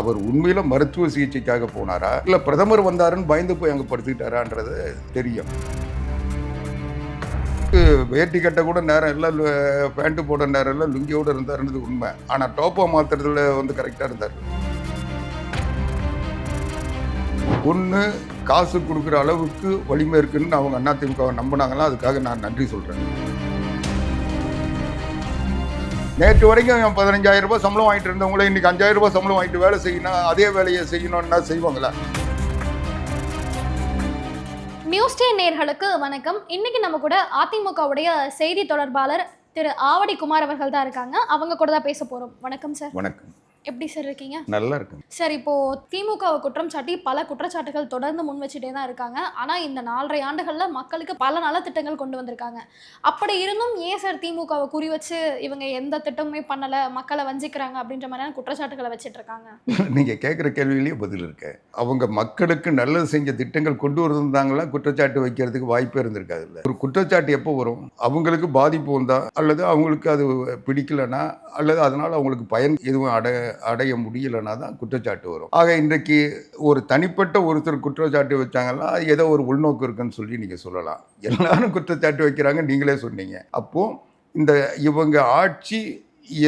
அவர் உண்மையில மருத்துவ சிகிச்சைக்காக போனாரா? இல்ல பிரதமர் வந்தாருன்னு பயந்து போய் அங்க படுத்துக்கிட்டாரான்றது தெரியும். வேட்டி கட்ட கூட நேரம் எல்லாம் பேண்ட்டு போட நேரம் எல்லாம் லுங்கியோட இருந்தாருன்றது உண்மை. ஆனா டோப்போ மாத்துறதுல வந்து கரெக்டா இருந்தார். ஒன்று காசு கொடுக்குற அளவுக்கு வலிமை இருக்குன்னு அவங்க அதிமுகவை நம்பினாங்களா அதுக்காக நான் நன்றி சொல்கிறேன் நேற்று வரைக்கும் பதினஞ்சாயிரம் ரூபாய் சம்பளம் வாங்கிட்டு இருந்தவங்களே இன்னைக்கு அஞ்சாயிரம் ரூபாய் சம்பளம் வாங்கிட்டு வேலை செய்யணும் அதே வேலையை செய்யணும்னா செய்வாங்களா? நியூஸ் டே நேர்களுக்கு வணக்கம். இன்னைக்கு நம்ம கூட அதிமுகவுடைய செய்தி தொடர்பாளர் திரு ஆவடி குமார் அவர்கள் தான் இருக்காங்க. அவங்க கூட தான் பேச போறோம். வணக்கம் சார். வணக்கம். எப்படி சார் இருக்கீங்க? நல்லா இருக்குங்க சார் இப்போ திமுகவை குற்றம் சாட்டி பல குற்றச்சாட்டுகள் தொடர்ந்து முன் வச்சுட்டே தான் இருக்காங்க. ஆனா இந்த நாலரை ஆண்டுகள்ல மக்களுக்கு பல நலத்திட்டங்கள் கொண்டு வந்திருக்காங்க. அப்படி இருந்தும் ஏன் சார் திமுகவை குறி வச்சு இவங்க எந்த திட்டமுமே பண்ணல மக்களை வஞ்சிக்கிறாங்க அப்படின்ற மாதிரியான குற்றச்சாட்டுகளை வச்சிட்டு இருக்காங்க? நீங்க கேட்குற கேள்வியிலேயே பதில் இருக்கு. அவங்க மக்களுக்கு நல்லது செஞ்ச திட்டங்கள் கொண்டு வந்திருந்தாங்களா குற்றச்சாட்டு வைக்கிறதுக்கு வாய்ப்பே இருந்திருக்காது இல்லை. ஒரு குற்றச்சாட்டு எப்போ வரும்? அவங்களுக்கு பாதிப்பு வந்தா அல்லது அவங்களுக்கு அது பிடிக்கலனா அல்லது அதனால அவங்களுக்கு பயன் எதுவும் அடை அடைய முடியலைன்னா தான் குற்றச்சாட்டு வரும். ஆக இன்றைக்கு ஒரு தனிப்பட்ட ஒருத்தர் குற்றச்சாட்டு வச்சாங்கன்னா அது ஏதோ ஒரு உள்நோக்கு இருக்குன்னு சொல்லி நீங்கள் சொல்லலாம். எல்லாரும் குற்றச்சாட்டு வைக்கிறாங்க நீங்களே சொன்னீங்க. அப்போது இந்த இவங்க ஆட்சி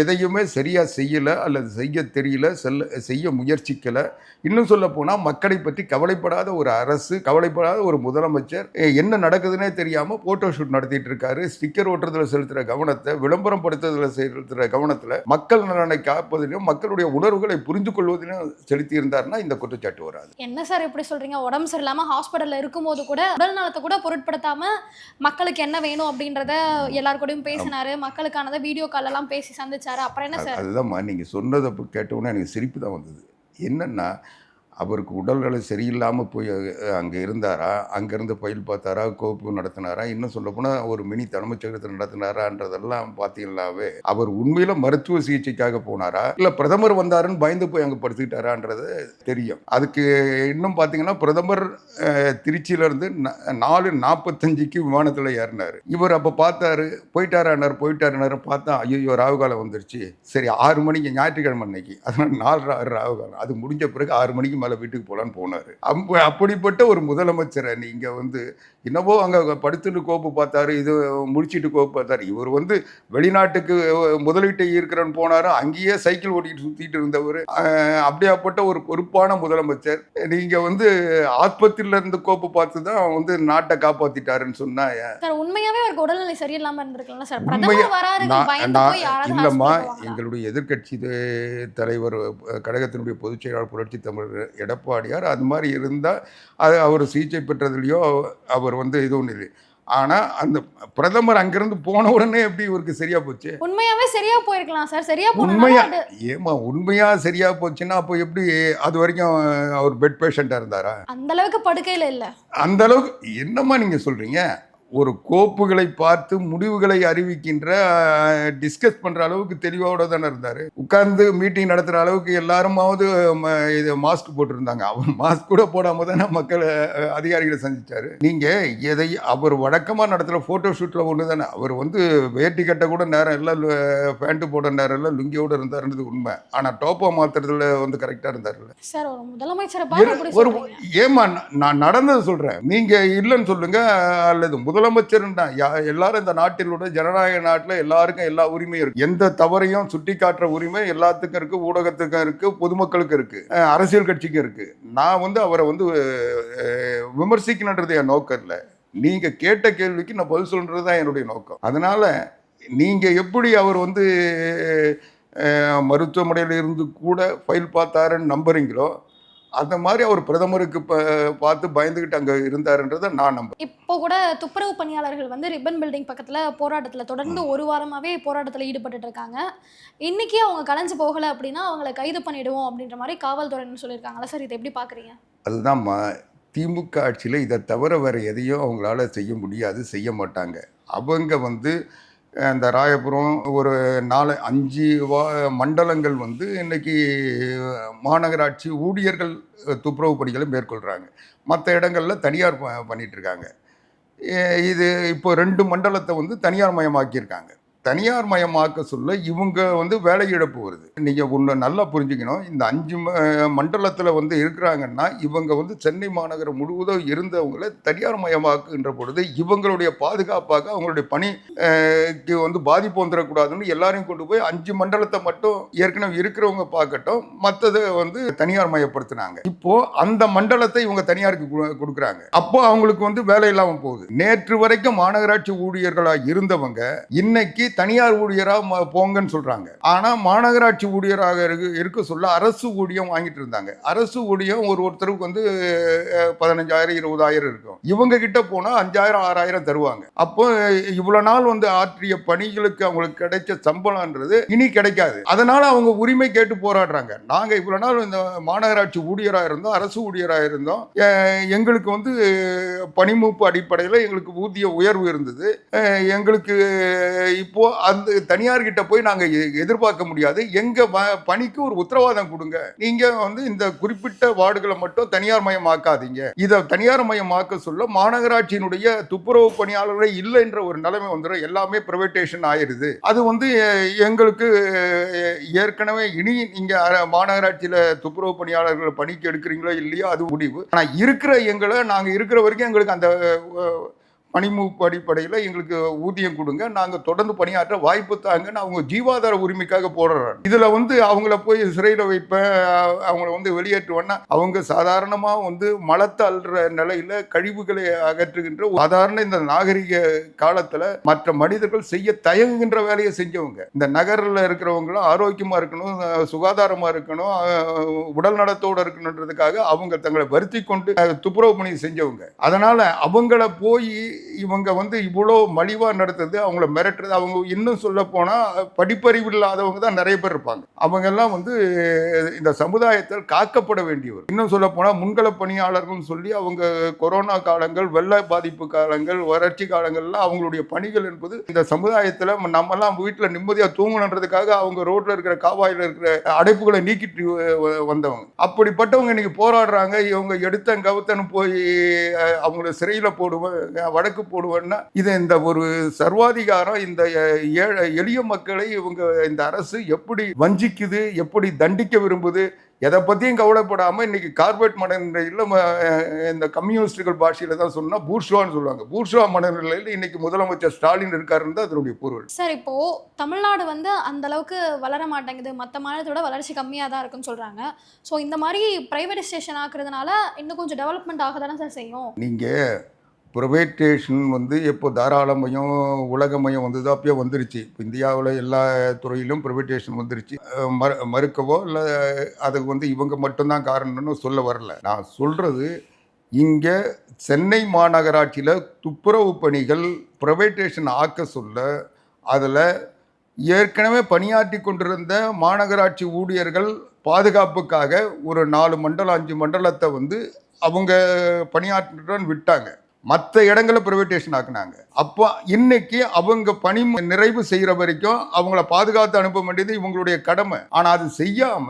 எதையுமே சரியா செய்யல அல்லது செய்ய தெரியல செல்ல செய்ய முயற்சிக்கல. இன்னும் சொல்ல போனா மக்களை பற்றி கவலைப்படாத ஒரு அரசு கவலைப்படாத ஒரு முதலமைச்சர் என்ன நடக்குதுன்னே தெரியாம போட்டோ ஷூட் நடத்திட்டு இருக்காரு ஸ்டிக்கர் ஓட்டுறதுல செலுத்துற கவனத்தை விளம்பரம் படுத்துறதுல செலுத்துற கவனத்துல மக்கள் நலனை காப்பதிலும் மக்களுடைய உணர்வுகளை புரிந்து கொள்வதிலும் செலுத்தி இருந்தாருன்னா இந்த குற்றச்சாட்டு வராது. என்ன சார் இப்படி சொல்றீங்க? உடம்பு சரியில்லாம ஹாஸ்பிட்டல்ல இருக்கும்போது கூட உடல் நலத்தை கூட பொருட்படுத்தாம மக்களுக்கு என்ன வேணும் அப்படின்றத எல்லார் கூடயும் பேசினாரு. மக்களுக்கானதை வீடியோ கால் எல்லாம் பேசி சந்திச்சாரு. அப்புறம் என்ன சார்? அதுதான்மா நீங்கள் சொன்னதை அப்ப கேட்ட உடனே எனக்கு சிரிப்பு தான் வந்தது. என்னன்னா அவருக்கு உடல்நிலை சரியில்லாமல் போய் அங்கே இருந்தாரா? அங்கேருந்து பயில் பார்த்தாரா? கோப்பு நடத்தினாரா? இன்னும் சொல்லப்போனால் ஒரு மினி தலைமைச் செயலகத்தை நடத்தினாரான்றதெல்லாம் பார்த்தீங்கன்னாவே அவர் உண்மையில் மருத்துவ சிகிச்சைக்காக போனாரா? இல்லை பிரதமர் வந்தாருன்னு பயந்து போய் அங்கே படுத்துக்கிட்டாரான்றது தெரியும். அதுக்கு இன்னும் பார்த்தீங்கன்னா பிரதமர் திருச்சியிலேருந்து நாலு நாற்பத்தஞ்சுக்கு விமானத்தில் ஏறினார். இவர் அப்போ பார்த்தாரு போயிட்டாரானார் போயிட்டாருனாரு பார்த்தா ஐயோ ராகுகாலம் வந்துருச்சு. சரி ஆறு மணிக்கு ஞாயிற்றுக்கிழமை அன்னைக்கு. அதனால் நாலு ஆறு ராகுகாலம் அது முடிஞ்ச பிறகு ஆறு மணிக்கு மேலே வீட்டுக்கு போகலான்னு போனார். அப்படிப்பட்ட ஒரு முதலமைச்சரை நீங்கள் வந்து என்னவோ அங்கே படுத்துட்டு கோப்பு பார்த்தாரு இது முடிச்சிட்டு கோப்பு பார்த்தாரு. இவர் வந்து வெளிநாட்டுக்கு முதலீட்டை ஈர்க்கிறன்னு போனாரு அங்கேயே சைக்கிள் ஓட்டிட்டு சுற்றிட்டு இருந்தவர். அப்படியாப்பட்ட ஒரு பொறுப்பான முதலமைச்சர். நீங்கள் வந்து ஆஸ்பத்திரியில இருந்து கோப்பு பார்த்து தான் வந்து நாட்டை காப்பாத்திட்டாருன்னு சொன்னா சார் உண்மையாவே அவருக்கு உடல்நிலை சரியில்லாம இருந்திருக்கலாம் சார். பிரதமர் இல்லைம்மா? எங்களுடைய எதிர்க்கட்சி து- தலைவர் கழகத்தினுடைய பொதுச் செயலாளர் புரட்சி தமிழர் எடப்பாடியார் அது மாதிரி இருந்தால் அது அவர் சிகிச்சை பெற்றதுலையோ அவர் வந்து இது ஒன்று இல்லை ஆனால் அந்த பிரதமர் அங்கிருந்து போன உடனே எப்படி இவருக்கு சரியா போச்சு? உண்மையாவே சரியா போயிருக்கலாம் சார். சரியா உண்மையா? ஏமா உண்மையா சரியா போச்சுன்னா அப்போ எப்படி அது வரைக்கும் அவர் பெட் பேஷண்ட்டாக இருந்தாரா? அந்த அளவுக்கு படுக்கையில இல்ல. அந்த அளவுக்கு என்னம்மா நீங்க சொல்றீங்க? ஒரு கோப்புகளை பார்த்து முடிவுகளை அறிவிக்கின்ற டிஸ்கஸ் பண்ற அளவுக்கு தெளிவோட தானே இருந்தாரு. உட்கார்ந்து மீட்டிங் நடத்துற அளவுக்கு எல்லாருமாவது இது மாஸ்க் போட்டிருந்தாங்க. அவர் மாஸ்க் கூட போடாம தானே மக்களை அதிகாரிகளை சந்திச்சாரு. நீங்க எதை அவர் வழக்கமா நடத்துற போட்டோ ஷூட்ல ஒன்று தானே. அவர் வந்து வேட்டி கட்ட கூட நேரம் எல்லாம் பேண்ட் போட நேரம் எல்லாம் லுங்கியோட இருந்தாருன்றது உண்மை. ஆனா டோப்போ மாத்துறதுல வந்து கரெக்டா இருந்தாருல்ல. சார் ஒரு முதலமைச்சரை ஒரு ஏமா நான் நடந்தது சொல்றேன். நீங்க இல்லைன்னு சொல்லுங்க அல்லது முதலமைச்சர் எல்லாரும் இந்த நாட்டில் உள்ள ஜனநாயக நாட்டில் எல்லாருக்கும் எல்லா உரிமையும் இருக்கு. எந்த தவறையும் சுட்டி காட்டுற உரிமை எல்லாத்துக்கும் இருக்கு ஊடகத்துக்கும் இருக்கு பொதுமக்களுக்கும் இருக்கு அரசியல் கட்சிக்கும் இருக்கு. நான் வந்து அவரை வந்து விமர்சிக்கணுன்றது என் நோக்கம் இல்லை. நீங்க கேட்ட கேள்விக்கு நான் பதில் சொல்றது தான் என்னுடைய நோக்கம். அதனால நீங்க எப்படி அவர் வந்து மருத்துவமனையில் இருந்து கூட ஃபைல் பார்த்தாருன்னு நம்புறீங்களோ அந்த மாதிரி அவர் பிரதமருக்கு பார்த்து பயந்துகிட்டு அங்க இருந்தாருன்றதை நான் நம்புறேன். இப்போ கூட துப்புரவு பணியாளர்கள் வந்து ரிப்பன் பில்டிங் பக்கத்துல போராட்டத்துல தொடர்ந்து ஒரு வாரமாவே போராட்டத்துல ஈடுபட்டுட்டு இருக்காங்க. இன்னைக்கு அவங்க கலைஞ்சு போகல அப்படின்னா அவங்கள கைது பண்ணிடுவோம் அப்படின்ற மாதிரி காவல்துறைன்னு சொல்லியிருக்காங்களா? சார் இதை எப்படி பாக்குறீங்க? அதுதான்மா திமுக ஆட்சியில் இதை தவிர வேறு எதையும் அவங்களால செய்ய முடியாது செய்ய மாட்டாங்க. அவங்க வந்து இந்த ராயபுரம் ஒரு நாலு அஞ்சு வா மண்டலங்கள் வந்து இன்னைக்கு மாநகராட்சி ஊழியர்கள் துப்புரவு பணிகளை மேற்கொள்கிறாங்க மற்ற இடங்களில் தனியார் ப- இது இப்போ ரெண்டு மண்டலத்தை வந்து தனியார் மயமாக்கியிருக்காங்க. தனியார் மயமாக்க சொல்ல இவங்க வந்து வேலை இழப்பு வருது. நீங்கள் ஒன்று நல்லா புரிஞ்சுக்கணும். இந்த அஞ்சு ம- வந்து இருக்கிறாங்கன்னா இவங்க வந்து சென்னை மாநகரம் முழுவதும் இருந்தவங்களை தனியார் மயமாக்குகின்ற பொழுது இவங்களுடைய பாதுகாப்பாக அவங்களுடைய பணிக்கு வந்து பாதிப்பு வந்துடக்கூடாதுன்னு எல்லாரையும் கொண்டு போய் அஞ்சு மண்டலத்தை மட்டும் ஏற்கனவே இருக்கிறவங்க பார்க்கட்டும் மற்றதை வந்து தனியார் மயப்படுத்தினாங்க. இப்போ அந்த மண்டலத்தை இவங்க தனியாருக்கு கு- கொடுக்குறாங்க. அப்போ அவங்களுக்கு வந்து வேலை இல்லாமல் போகுது. நேற்று வரைக்கும் மாநகராட்சி ஊழியர்களாக இருந்தவங்க இன்னைக்கு தனியார் ஊழியராக போங்கன்னு சொல்கிறாங்க ஆனால் மாநகராட்சி ஊழியராக இருக்கு இருக்க சொல்ல அரசு ஊழியம் வாங்கிட்டு இருந்தாங்க. அரசு ஊழியம் ஒரு ஒருத்தருக்கு வந்து பதினஞ்சாயிரம் இருபதாயிரம் இருக்கும். இவங்க கிட்ட போனால் அஞ்சாயிரம் ஆறாயிரம் தருவாங்க. அப்போ இவ்வளோ நாள் வந்து ஆற்றிய பணிகளுக்கு அவங்களுக்கு கிடைச்ச சம்பளம்ன்றது இனி கிடைக்காது. அதனால் அவங்க உரிமை கேட்டு போராடுறாங்க. நாங்கள் இவ்வளோ நாள் இந்த மாநகராட்சி ஊழியராக இருந்தோம் அரசு ஊழியராக இருந்தோம். எங்களுக்கு வந்து பணிமூப்பு அடிப்படையில் எங்களுக்கு ஊதிய உயர்வு இருந்தது. எங்களுக்கு இப்போ அந்த தனியார் கிட்ட போய் நாங்க எ- எதிர்பார்க்க முடியாது. எங்க பணிக்கு ஒரு உத்தரவாதம் கொடுங்க. நீங்க வந்து இந்த குறிப்பிட்ட வார்டுகளை மட்டும் தனியார் மயமாக்காதீங்க. இதை தனியார் மயமாக்க சொல்ல மாநகராட்சியினுடைய துப்புரவு பணியாளர்களே இல்லைன்ற ஒரு நிலைமை வந்துடும் எல்லாமே பிரைவேட்டேஷன் ஆயிடுது அது வந்து எங்களுக்கு ஏற்கனவே இனி நீங்க மாநகராட்சியில் மாநகராட்சியில துப்புரவு பணியாளர்கள் பணிக்கு எடுக்கிறீங்களோ இல்லையோ அது முடிவு. ஆனா இருக்கிற எங்களை நாங்க இருக்கிற வரைக்கும் எங்களுக்கு அந்த பணிமூப்பு அடிப்படையில் எங்களுக்கு ஊதியம் கொடுங்க. நாங்கள் தொடர்ந்து பணியாற்ற வாய்ப்பு தாங்கன்னு அவங்க ஜீவாதார உரிமைக்காக போடுறாங்க இதில் வந்து அவங்கள போய் சிறையில் வைப்பேன். அவங்கள வந்து வெளியேற்றுவேன்னா அவங்க சாதாரணமாக வந்து மலத்தை அள்ளுற நிலையில் கழிவுகளை அகற்றுகின்ற சாதாரண இந்த நாகரிக காலத்தில் மற்ற மனிதர்கள் செய்ய தயங்குகின்ற வேலையை செஞ்சவங்க. இந்த நகரில் இருக்கிறவங்களும் ஆரோக்கியமாக இருக்கணும் சுகாதாரமாக இருக்கணும் உடல் நலத்தோடு இருக்கணுன்றதுக்காக அவங்க தங்களை வருத்தி கொண்டு துப்புரவு பணி செஞ்சவங்க. அதனால் அவங்கள போய் இவங்க வந்து இவ்வளோ மலிவாக நடத்துறது அவங்கள மிரட்டுறது அவங்க இன்னும் சொல்ல போனால் படிப்பறிவு இல்லாதவங்க தான் நிறைய பேர் இருப்பாங்க. அவங்கெல்லாம் வந்து இந்த சமுதாயத்தில் காக்கப்பட வேண்டியவர். இன்னும் சொல்ல போனால் முன்கள பணியாளர்கள்னு சொல்லி அவங்க கொரோனா காலங்கள் வெள்ள பாதிப்பு காலங்கள் வறட்சி காலங்கள்லாம் அவங்களுடைய பணிகள் என்பது இந்த சமுதாயத்தில் நம்மலாம் வீட்டில் நிம்மதியாக தூங்கணுன்றதுக்காக அவங்க ரோட்டில் இருக்கிற காவாயில் இருக்கிற அடைப்புகளை நீக்கிட்டு வ- வந்தவங்க. அப்படிப்பட்டவங்க இன்னைக்கு போராடுறாங்க. இவங்க எடுத்த கவுத்தன்னு போய் அவங்கள சிறையில் போடுவேன் வடக்கு வடக்கு போடுவேன்னா இது இந்த ஒரு சர்வாதிகாரம் இந்த எளிய மக்களை இவங்க இந்த அரசு எப்படி வஞ்சிக்குது எப்படி தண்டிக்க விரும்புது எதை பற்றியும் கவலைப்படாமல் இன்னைக்கு கார்பரேட் மனநிலையில் இந்த கம்யூனிஸ்டுகள் பாஷையில் தான் சொன்னால் பூர்ஷுவான்னு சொல்லுவாங்க. பூர்ஷுவா மனநிலையில் இன்னைக்கு முதலமைச்சர் ஸ்டாலின் இருக்காருன்னு தான் அதனுடைய பொருள். சார் இப்போ தமிழ்நாடு வந்து அந்த அளவுக்கு வளர மாட்டேங்குது. மற்ற மாநிலத்தோட வளர்ச்சி கம்மியாக தான் இருக்குன்னு சொல்றாங்க. ஸோ இந்த மாதிரி பிரைவேடைசேஷன் ஆக்குறதுனால இன்னும் கொஞ்சம் டெவலப்மெண்ட் ஆக தானே சார் செய்யும்? நீங்கள் ப்ரைவேட்டேஷன் வந்து எப்போ தாராளமயம் உலகமயம் வந்ததோ அப்பயே வந்துருச்சு. இப்போ இந்தியாவில் எல்லா துறையிலும் ப்ரைவேட்டேஷன் வந்துருச்சு. மறு மறுக்கவோ இல்லை அதுக்கு வந்து இவங்க மட்டும்தான் காரணம்னு சொல்ல வரல. நான் சொல்கிறது இங்கே சென்னை மாநகராட்சியில் துப்புரவு பணிகள் ப்ரைவேட்டேஷன் ஆக்க சொல்ல அதில் ஏற்கனவே பணியாற்றி கொண்டிருந்த மாநகராட்சி ஊழியர்கள் பாதுகாப்புக்காக ஒரு நாலு மண்டலம் அஞ்சு மண்டலத்தை வந்து அவங்க பணியாற்றுடன் விட்டாங்க. மற்ற இடங்களை ப்ரைவேட்டேஷன் ஆக்குனாங்க. அப்போ இன்னைக்கு அவங்க பணி நிறைவு செய்கிற வரைக்கும் அவங்கள பாதுகாத்து அனுப்ப வேண்டியது இவங்களுடைய கடமை. ஆனால் அது செய்யாம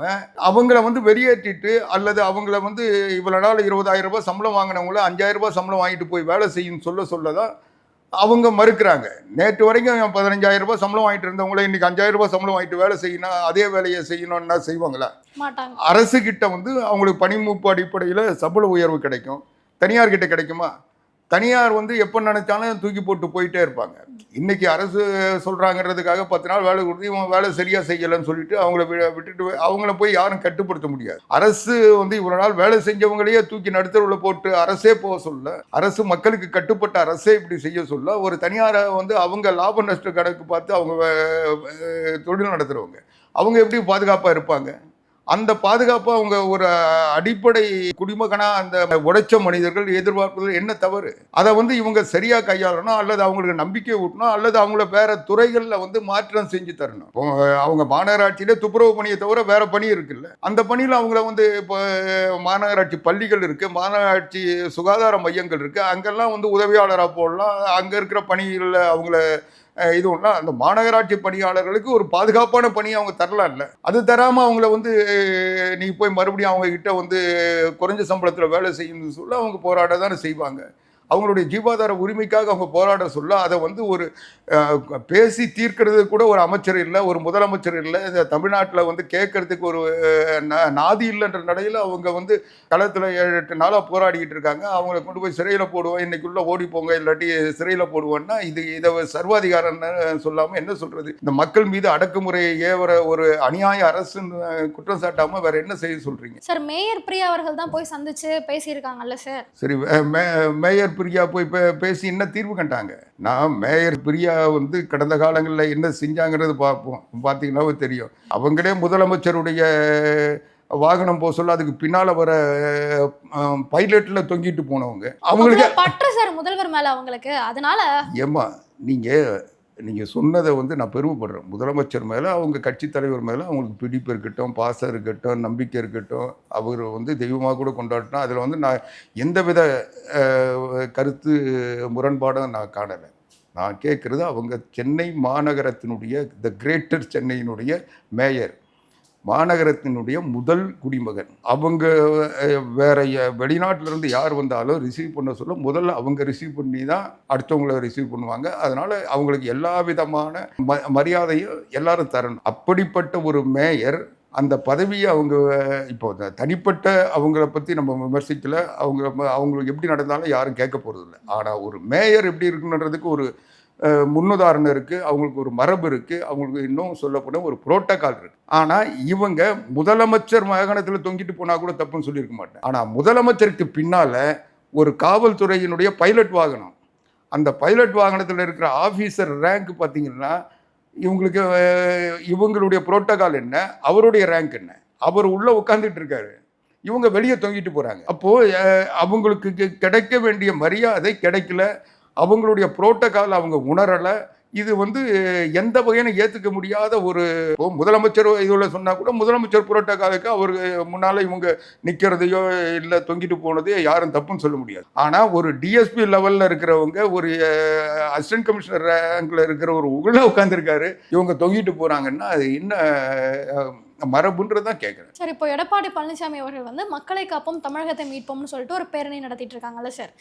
அவங்கள வந்து வெளியேற்றிட்டு அல்லது அவங்கள வந்து இவ்வளோ நாள் இருபதாயிரம் ரூபாய் சம்பளம் வாங்கினவங்கள அஞ்சாயிரம் ரூபாய் சம்பளம் வாங்கிட்டு போய் வேலை செய்யுன்னு சொல்ல சொல்ல தான் அவங்க மறுக்கிறாங்க. நேற்று வரைக்கும் பதினஞ்சாயிரம் ரூபாய் சம்பளம் வாங்கிட்டு இருந்தவங்கள இன்னைக்கு அஞ்சாயிரம் ரூபாய் சம்பளம் வாங்கிட்டு வேலை செய்யணும் அதே வேலையை செய்யணும்னா செய்வாங்களா? அரசு கிட்ட வந்து அவங்களுக்கு பணிமூப்பு அடிப்படையில் சம்பள உயர்வு கிடைக்கும். தனியார் கிட்ட கிடைக்குமா? தனியார் வந்து எப்போ நினைச்சாலும் தூக்கி போட்டு போயிட்டே இருப்பாங்க. இன்னைக்கு அரசு சொல்கிறாங்கிறதுக்காக பத்து நாள் வேலை கொடுத்து இவன் வேலை சரியா செய்யலைன்னு சொல்லிட்டு அவங்கள விட்டுட்டு போய்- அவங்கள போய் யாரும் கட்டுப்படுத்த முடியாது. அரசு வந்து இவ்வளவு நாள் வேலை செஞ்சவங்களையே தூக்கி நடுத்தரவில் போட்டு அரசே போக சொல்ல அரசு மக்களுக்கு கட்டுப்பட்ட அரசே இப்படி செய்ய சொல்ல ஒரு தனியாரை வந்து அவங்க லாப நஷ்ட கணக்கு பார்த்து அவங்க தொழில் நடத்துறவங்க அவங்க எப்படி பாதுகாப்பாக இருப்பாங்க? அந்த பாதுகாப்பு அவங்க ஒரு அடிப்படை குடிமகனா அந்த உடைச்ச மனிதர்கள் எதிர்பார்ப்பது என்ன தவறு? அதை வந்து இவங்க சரியா கையாளணும் அல்லது அவங்களுக்கு நம்பிக்கை ஊட்டணும் அல்லது அவங்கள வேற துறைகளில் வந்து மாற்றம் செஞ்சு தரணும். அவங்க மாநகராட்சியில துப்புரவு பணியை தவிர வேற பணி இருக்குல்ல. அந்த பணியில் அவங்கள வந்து இப்போ மாநகராட்சி பள்ளிகள் இருக்கு மாநகராட்சி சுகாதார மையங்கள் இருக்கு அங்கெல்லாம் வந்து உதவியாளராக போடலாம். அங்க இருக்கிற பணிகளில் அவங்கள இது ஒன்றா அந்த மாநகராட்சி பணியாளர்களுக்கு ஒரு பாதுகாப்பான பணியை அவங்க தரலாம்ல. அது தராமல் அவங்கள வந்து நீங்கள் நீ போய் மறுபடியும் அவங்க கிட்ட வந்து குறைஞ்ச சம்பளத்தில் வேலை செய்யணும்னு சொல்ல அவங்க போராட தானே செய்வாங்க. அவங்களுடைய ஜீவாதார உரிமைக்காக அவங்க போராட சொல்ல அதை வந்து ஒரு பேசி தீர்க்கிறது கூட ஒரு அமைச்சர் இல்லை ஒரு முதலமைச்சர் இல்லை. தமிழ்நாட்டில் வந்து கேட்கறதுக்கு ஒரு நாதி இல்லைன்ற நடையில் அவங்க வந்து களத்தில் ஏழு எட்டு நாளாக போராடிக்கிட்டு இருக்காங்க. அவங்கள கொண்டு போய் சிறையில் போடுவோம் இன்னைக்குள்ள ஓடி போங்க இல்லாட்டி சிறையில் போடுவோம்னா இது இதை சர்வாதிகாரம் சொல்லாமல் என்ன சொல்றது? இந்த மக்கள் மீது அடக்குமுறையை ஏவர ஒரு அநியாய அரசுன்னு குற்றம் சாட்டாமல் வேற என்ன செய்ய சொல்றீங்க? சார் மேயர் பிரியா அவர்கள் தான் போய் சந்திச்சு பேசியிருக்காங்கல்ல சார். சரி வே- மே- மேயர் பிரியா போய் பே- பேசி என்ன தீர்வு கண்டாங்க? நான் மேயர் பிரியா வந்து கடந்த காலங்களில் என்ன செஞ்சாங்கிறது பார்ப்போம் பார்த்தீங்கன்னாவே தெரியும். அவங்களே முதலமைச்சருடைய வாகனம் போக சொல்ல அதுக்கு பின்னால வர பைலட்ல தொங்கிட்டு போனவங்க. அவங்களுக்கு பற்று சார் முதல்வர் மேல அவங்களுக்கு. அதனால ஏம்மா நீங்கள் நீங்கள் சொன்னதை வந்து நான் பெருமைப்படுறேன். முதலமைச்சர் மேலே அவங்க கட்சி தலைவர் மேலே அவங்களுக்கு பிடிப்பு இருக்கட்டும் பாசம் இருக்கட்டும் நம்பிக்கை இருக்கட்டும் அவர் வந்து தெய்வமாக கூட கொண்டாடினா அதில் வந்து நான் எந்தவித கருத்து முரண்பாடும் நான் காணலை. நான் கேட்குறது அவங்க சென்னை மாநகரத்தினுடைய த கிரேட்டர் சென்னையினுடைய மேயர். மாநகரத்தினுடைய முதல் குடிமகன். அவங்க வேற ய- யார் வந்தாலும் ரிசீவ் பண்ண சொல்ல முதல்ல அவங்க ரிசீவ் பண்ணி தான் அடுத்தவங்கள ரிசீவ் பண்ணுவாங்க. அதனால அவங்களுக்கு எல்லா விதமான ம மரியாதையும் எல்லாரும் தரணும். அப்படிப்பட்ட ஒரு மேயர் அந்த பதவியை அவங்க இப்போ தனிப்பட்ட அவங்கள பற்றி நம்ம விமர்சிக்கல. அவங்க அவங்களுக்கு எப்படி நடந்தாலும் யாரும் கேட்க போகிறதில்ல ஆனால் ஒரு மேயர் எப்படி இருக்கணுன்றதுக்கு ஒரு முன்னுதாரணம் இருக்குது அவங்களுக்கு ஒரு மரபு இருக்குது அவங்களுக்கு இன்னும் சொல்லப்போன ஒரு புரோட்டோக்கால் இருக்குது ஆனால் இவங்க முதலமைச்சர் மாகாணத்தில் தொங்கிட்டு போனால் கூட தப்புன்னு சொல்லியிருக்க மாட்டேன். ஆனால் முதலமைச்சருக்கு பின்னால் ஒரு காவல்துறையினுடைய பைலட் வாகனம். அந்த பைலட் வாகனத்தில் இருக்கிற ஆஃபீஸர் ரேங்க் பார்த்தீங்கன்னா இவங்களுக்கு இவங்களுடைய புரோட்டோகால் என்ன அவருடைய ரேங்க் என்ன அவர் உள்ளே உட்காந்துட்டு இருக்காரு. இவங்க வெளியே தொங்கிட்டு போகிறாங்க அப்போது அவங்களுக்கு கிடைக்க வேண்டிய மரியாதை கிடைக்கல. அவங்களுடைய புரோட்டோக்கால் அவங்க உணரலை. இது வந்து எந்த வகையான ஏற்றுக்க முடியாத ஒரு முதலமைச்சர் இதில் சொன்னால் கூட முதலமைச்சர் புரோட்டோகாலுக்கு அவர் முன்னால் இவங்க நிற்கிறதையோ இல்லை தொங்கிட்டு போனதையோ யாரும் தப்புன்னு சொல்ல முடியாது. ஆனால் ஒரு டிஎஸ்பி லெவலில் இருக்கிறவங்க ஒரு அசிஸ்டன்ட் கமிஷனர் ரேங்கில் இருக்கிற ஒரு உள்ள உட்காந்துருக்காரு இவங்க தொங்கிட்டு போகிறாங்கன்னா அது என்ன மரபுன்றது தான் கேட்குறேன் சார் இப்போ எடப்பாடி பழனிசாமி அவர்கள் வந்து மக்களை காப்போம் தமிழகத்தை மீட்போம்னு சொல்லிட்டு ஒரு பேரணி நடத்திட்டு இருக்காங்கல்ல சார்.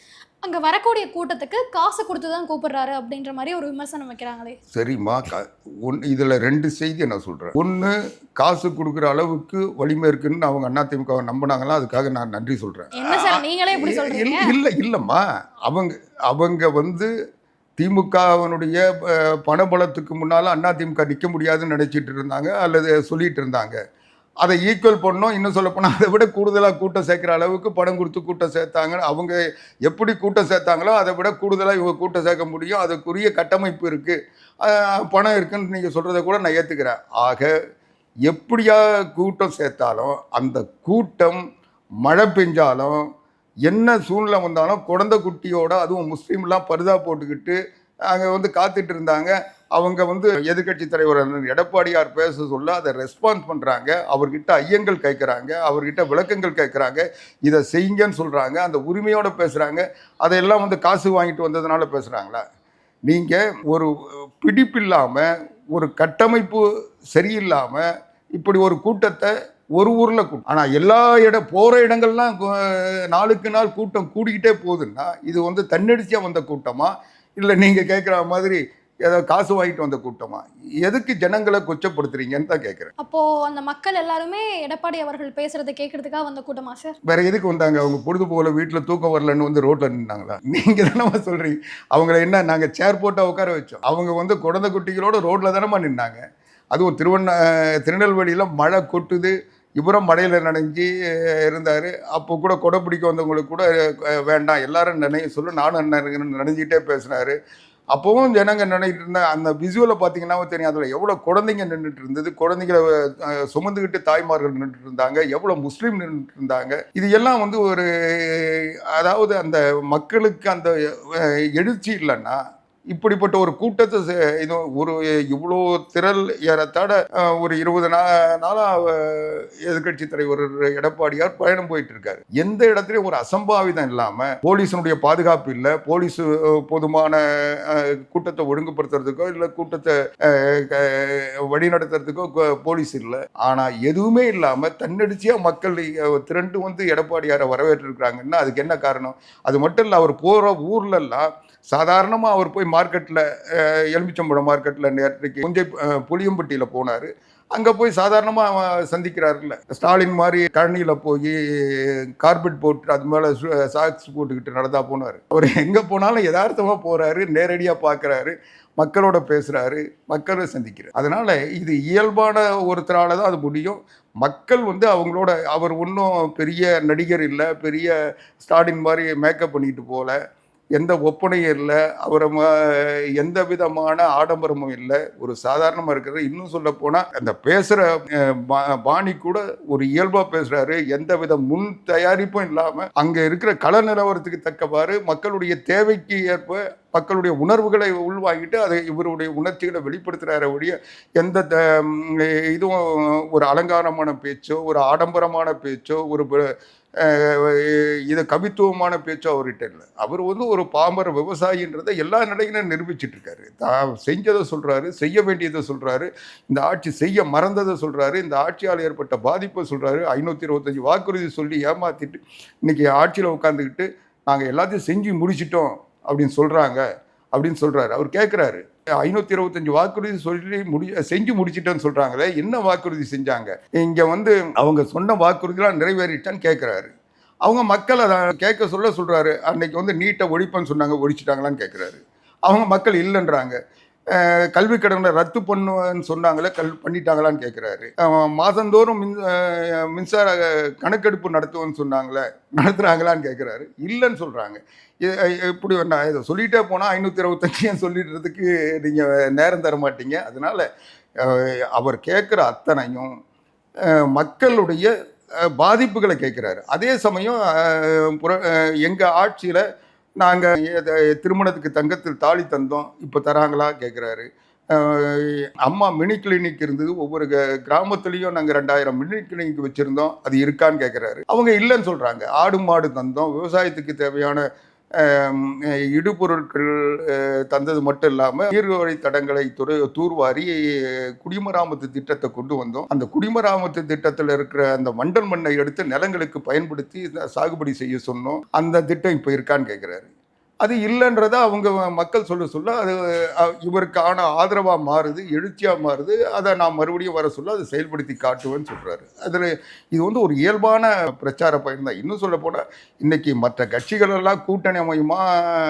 அங்க வரக்கூடிய கூட்டத்துக்கு காசு கொடுத்து தான் கூப்பிடுறாரு அப்படின்ற மாதிரி ஒரு விமர்சனம் வைக்கிறாங்களே. சரிம்மா ஒன் இதில் ரெண்டு செய்தியை நான் சொல்கிறேன் ஒன்று காசு கொடுக்குற அளவுக்கு வலிமை இருக்குன்னு அவங்க அதிமுகவை நம்பினாங்களா அதுக்காக நான் நன்றி சொல்கிறேன் என்ன சார் நீங்களே இப்படி இல்லை இல்லைம்மா. அவங்க அவங்க வந்து திமுகவினுடைய பணபலத்துக்கு முன்னால் அண்ணா திமுக நிற்க முடியாதுன்னு நினச்சிட்டு இருந்தாங்க அல்லது சொல்லிட்டு இருந்தாங்க. அதை ஈக்குவல் பண்ணோம். இன்னும் சொல்லப்போனால் அதை விட கூடுதலாக கூட்டம் சேர்க்குற அளவுக்கு பணம் கொடுத்து கூட்டம் சேர்த்தாங்க அவங்க எப்படி கூட்டம் சேர்த்தாங்களோ அதை விட கூடுதலாக இவங்க கூட்டம் சேர்க்க முடியும். அதுக்குரிய கட்டமைப்பு இருக்குது பணம் இருக்குன்னு நீங்கள் சொல்கிறத கூட நான் ஏற்றுக்கிறேன் ஆக எப்படியா கூட்டம் சேர்த்தாலும் அந்த கூட்டம் மழை பெஞ்சாலும் என்ன சூழ்நிலை வந்தாலும் குழந்தை குட்டியோட அதுவும் முஸ்லீம்லாம் பருதா போட்டுக்கிட்டு அங்கே வந்து காத்துட்டு இருந்தாங்க. அவங்க வந்து எதிர்க்கட்சி தலைவர் எடப்பாடியார் பேச சொல்ல அதை ரெஸ்பான்ஸ் பண்ணுறாங்க அவர்கிட்ட ஐயங்கள் கேட்குறாங்க. அவர்கிட்ட விளக்கங்கள் கேட்குறாங்க. இதை செய்யுங்கன்னு சொல்கிறாங்க அந்த உரிமையோடு பேசுகிறாங்க அதையெல்லாம் வந்து காசு வாங்கிட்டு வந்ததுனால பேசுகிறாங்களா நீங்கள் ஒரு பிடிப்பில்லாமல் ஒரு கட்டமைப்பு சரியில்லாமல் இப்படி ஒரு கூட்டத்தை ஒரு ஊரில் கூட்டம். ஆனால் எல்லா இடம் போகிற இடங்கள்லாம் நாளுக்கு நாள் கூட்டம் கூடிக்கிட்டே போகுதுன்னா இது வந்து தன்னெடிச்சியாக வந்த கூட்டமா? இல்லை நீங்கள் கேட்குற மாதிரி ஏதோ காசு வாங்கிட்டு வந்த கூட்டமா? எதுக்கு ஜனங்களை கொச்சப்படுத்துறீங்கன்னு தான் கேட்குறேன் அப்போ அந்த மக்கள் எல்லாருமே எடப்பாடி அவர்கள் பேசுறதை கேட்கறதுக்காக வந்த கூட்டமா சார்? வேற எதுக்கு வந்தாங்க? அவங்க பொழுது போகல வீட்டில் தூக்கம் வரலன்னு வந்து ரோட்டில் நின்னாங்களா? நீங்கள் தானே சொல்கிறீங்க அவங்கள என்ன நாங்கள் சேர் போட்டு உட்கார வச்சோம். அவங்க வந்து குழந்தை குட்டிகளோட ரோட்டில் தானேம்மா நின்னாங்க. அதுவும் திருவண்ண திருநெல்வேலியில் மழை கொட்டுது. இவரும் மடையில் நனைஞ்சு இருந்தார். அப்போ கூட கொடை பிடிக்க வந்தவங்களுக்கு கூட வேண்டாம் எல்லாரும் நினைய சொல்லு நானும் நினைஞ்சிக்கிட்டே பேசினார். அப்போவும் ஜனங்க நினைக்கிட்டு இருந்த அந்த விசுவலை பார்த்தீங்கன்னா தெரியும். அதில் எவ்வளோ குழந்தைங்க நின்றுட்டு இருந்தது குழந்தைங்களை சுமந்துக்கிட்டு தாய்மார்கள் நின்றுட்டு இருந்தாங்க எவ்வளோ முஸ்லீம் நின்றுட்டு இருந்தாங்க. இது எல்லாம் வந்து ஒரு அதாவது அந்த மக்களுக்கு அந்த எழுச்சி இல்லைன்னா இப்படிப்பட்ட ஒரு கூட்டத்தை இது ஒரு இவ்வளோ திரள் ஏறத்தாட ஒரு இருபது நா நாளாக எதிர்கட்சி தலைவர் எடப்பாடியார் பயணம் போயிட்டு இருக்காரு எந்த இடத்துலையும் ஒரு அசம்பாவிதம் இல்லாமல் போலீஸினுடைய பாதுகாப்பு இல்லை போலீஸ் போதுமான கூட்டத்தை ஒழுங்குபடுத்துறதுக்கோ இல்லை கூட்டத்தை க- வழிநடத்துறதுக்கோ போலீஸ் இல்லை. ஆனால் எதுவுமே இல்லாமல் தன்னடிச்சியாக மக்கள் திரண்டு வந்து எடப்பாடியாரை வரவேற்றிருக்கிறாங்கன்னா அதுக்கு என்ன காரணம்? அது மட்டும் இல்லை அவர் போகிற ஊர்லெல்லாம் சாதாரணமாக அவர் போய் மார்க்கெட்டில் எலுமிச்சம்பழம் மார்க்கெட்டில் நேற்றுக்கு புஞ்சை புளியம்பட்டியில் போனார். அங்கே போய் சாதாரணமாக சந்திக்கிறாருல்ல. ஸ்டாலின் மாதிரி கழனியில் போய் கார்பெட் போட்டு அது மேலே சாக்ஸ் போட்டுக்கிட்டு நடந்தா போனார். அவர் எங்கே போனாலும் யதார்த்தமாக போகிறாரு நேரடியாக பார்க்குறாரு மக்களோட பேசுகிறாரு மக்களை சந்திக்கிறார். அதனால் இது இயல்பான ஒருத்தரால் தான் அது முடியும். மக்கள் வந்து அவங்களோட அவர் ஒன்றும் பெரிய நடிகர் இல்லை பெரிய ஸ்டாலின் மாதிரி மேக்கப் பண்ணிட்டு போகல எந்த ஒப்பனையும் இல்லை அவரை ம- எந்த விதமான ஆடம்பரமும் இல்லை. ஒரு சாதாரணமாக இருக்கிறது. இன்னும் சொல்ல போனால் அந்த பேசுகிற பாணி கூட ஒரு இயல்பாக பேசுகிறாரு எந்த வித முன் தயாரிப்பும் இல்லாமல் அங்கே இருக்கிற கள நிலவரத்துக்கு தக்கவாறு மக்களுடைய தேவைக்கு ஏற்ப மக்களுடைய உணர்வுகளை உள்வாங்கிட்டு அதை இவருடைய உணர்ச்சிகளை வெளிப்படுத்துகிறார ஒழிய எந்த த- இதுவும் ஒரு அலங்காரமான பேச்சோ ஒரு ஆடம்பரமான பேச்சோ ஒரு ப- இது கவித்துவமான பேச்சோ அவர்கிட்ட இல்லை. அவர் வந்து ஒரு பாமர விவசாயின்றதை எல்லா நிலையிலும் நிரூபிச்சிட்டு இருக்காரு தான் செஞ்சதை சொல்கிறாரு செய்ய வேண்டியதை சொல்கிறாரு இந்த ஆட்சி செய்ய மறந்ததை சொல்கிறாரு இந்த ஆட்சியால் ஏற்பட்ட பாதிப்பை சொல்கிறாரு ஐநூற்றி இருபத்தஞ்சி வாக்குறுதி சொல்லி ஏமாற்றிட்டு இன்றைக்கி ஆட்சியில் உட்காந்துக்கிட்டு நாங்கள் எல்லாத்தையும் செஞ்சு முடிச்சிட்டோம் அப்படின்னு சொல்கிறாங்க அப்படின்னு சொல்கிறாரு அவர் கேட்குறாரு ஐநூற்றி இருபத்தஞ்சி வாக்குறுதி சொல்லி முடி செஞ்சு முடிச்சிட்டேன்னு சொல்றாங்களே என்ன வாக்குறுதி செஞ்சாங்க? இங்கே வந்து அவங்க சொன்ன வாக்குறுதிலாம் நிறைவேறிட்டான்னு கேட்குறாரு அவங்க மக்கள் அதை கேட்க சொல்ல சொல்றாரு. அன்னைக்கு வந்து நீட்டை ஒழிப்பேன்னு சொன்னாங்க ஒழிச்சிட்டாங்களான்னு கேட்குறாரு அவங்க மக்கள் இல்லைன்றாங்க. கல்வி கடனை ரத்து பண்ணுவேன்னு சொன்னாங்களே கல் பண்ணிட்டாங்களான்னு கேட்குறாரு மாதந்தோறும் மின் மின்சார கணக்கெடுப்பு நடத்துவேன்னு சொன்னாங்களே நடத்துகிறாங்களான்னு கேட்குறாரு இல்லைன்னு சொல்கிறாங்க இப்படி நான் இதை சொல்லிட்டே போனால் ஐநூற்றி இருபத்தஞ்சியும் சொல்லிடுறதுக்கு நீங்கள் நேரம் தர மாட்டீங்க? அதனால் அவர் கேட்குற அத்தனையும் மக்களுடைய பாதிப்புகளை கேட்குறாரு அதே சமயம் புற எங்கள் ஆட்சியில் நாங்கள் திருமணத்துக்கு தங்கத்தில் தாலி தந்தோம் இப்போ தராங்களா கேட்குறாரு அம்மா மினி கிளினிக் இருந்தது ஒவ்வொரு கிராமத்துலேயும் நாங்கள் ரெண்டாயிரம் மினி கிளினிக் வச்சுருந்தோம் அது இருக்கான்னு கேட்குறாரு அவங்க இல்லைன்னு சொல்கிறாங்க ஆடு மாடு தந்தோம் விவசாயத்துக்கு தேவையான இடுபொருட்கள் தந்தது மட்டும் இல்லாமல் நீர்வழி தடங்களை துறை தூர்வாரி குடிமராமத்து திட்டத்தை கொண்டு வந்தோம். அந்த குடிமராமத்து திட்டத்தில் இருக்கிற அந்த மண்டல் மண்ணை எடுத்து நிலங்களுக்கு பயன்படுத்தி சாகுபடி செய்ய சொன்னோம். அந்த திட்டம் இப்போ இருக்கான்னு கேட்குறாரு அது இல்லைன்றத அவங்க மக்கள் சொல்ல சொல்ல அது இவருக்கான ஆதரவாக மாறுது எழுச்சியாக மாறுது. அதை நான் மறுபடியும் வர சொல்ல அதை செயல்படுத்தி காட்டுவேன்னு சொல்கிறாரு அதில் இது வந்து ஒரு இயல்பான பிரச்சார பயன் தான். இன்னும் சொல்ல போனால் இன்றைக்கி மற்ற கட்சிகளெல்லாம் கூட்டணி அமையுமா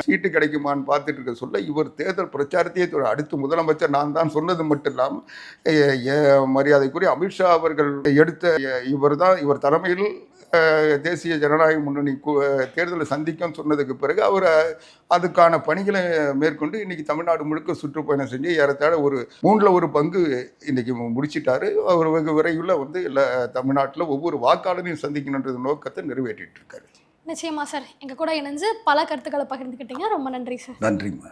சீட்டு கிடைக்குமான்னு பார்த்துட்டு இருக்க சொல்ல இவர் தேர்தல் பிரச்சாரத்தையே அடுத்து முதலமைச்சர் நான் தான் சொன்னது மட்டும் இல்லாமல் மரியாதைக்குரிய அமித்ஷா அவர்கள் எடுத்த இவர் தான் இவர் தலைமையில் தேசிய ஜனநாயக முன்னணி தேர்தலை சந்திக்கும் சொன்னதுக்கு பிறகு அவர் அதுக்கான பணிகளை மேற்கொண்டு இன்னைக்கு தமிழ்நாடு முழுக்க சுற்றுப்பயணம் செஞ்சு ஏறத்தாழ ஒரு மூணில் ஒரு பங்கு இன்னைக்கு முடிச்சிட்டாரு. அவர் வெகு விரைவில் வந்து எல்லா தமிழ்நாட்டில் ஒவ்வொரு வாக்காளரையும் சந்திக்கணுன்றது நோக்கத்தை நிறைவேற்றிட்டு இருக்காரு. நிச்சயமா சார். எங்க கூட இணைஞ்சு பல கருத்துக்களை பகிர்ந்துக்கிட்டீங்க ரொம்ப நன்றி சார். நன்றிம்மா.